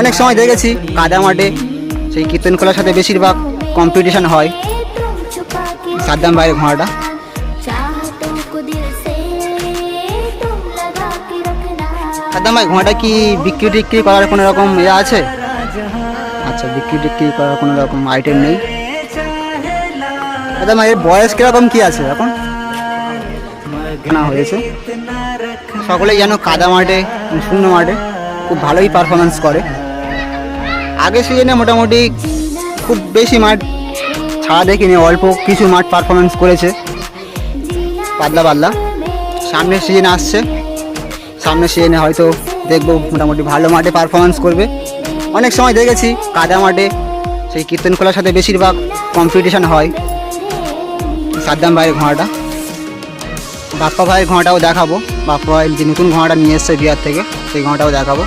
অনেক সময় দেখেছি, কাদা মাঠে সেই কীর্তন খোলার সাথে বেশিরভাগ কম্পিটিশান হয়। সাদ্দাম ভাইয়ের ঘোড়াটা। সাদ্দাম ভাই, ঘোড়াটা কি বিক্রি টিক্রি করার কোনো রকম ইয়ে আছে? আচ্ছা বিক্রি টিক্রি করার কোনো রকম আইটেম নেই। দাদা ভাই বয়স কীরকম কি আছে এখন? না, হয়েছে। সকলেই যেন কাদা মাঠে, শূন্য মাঠে খুব ভালোই পারফরমেন্স করে। আগের সিজনে মোটামুটি খুব বেশি মাঠ ছাড়া দেখিনি, অল্প কিছু মাঠ পারফরমেন্স করেছে। পাতলা পাতলা। সামনের সিজন আসছে। সামনের সিজনে হয়তো দেখব মোটামুটি ভালো মাঠে পারফরমেন্স করবে। অনেক সময় দেখেছি, কাদা মাঠে সেই কীর্তন খোলার সাথে বেশিরভাগ কম্পিটিশান হয়। সাদ্দাম ভাইয়ের ঘোড়াটা। বাপ্পা ভাইয়ের ঘোড়াটাও দেখাবো। বাপ্পা ভাই যে নতুন ঘোড়াটা নিয়ে এসছে বিহার থেকে, সেই ঘোড়াটাও দেখাবো।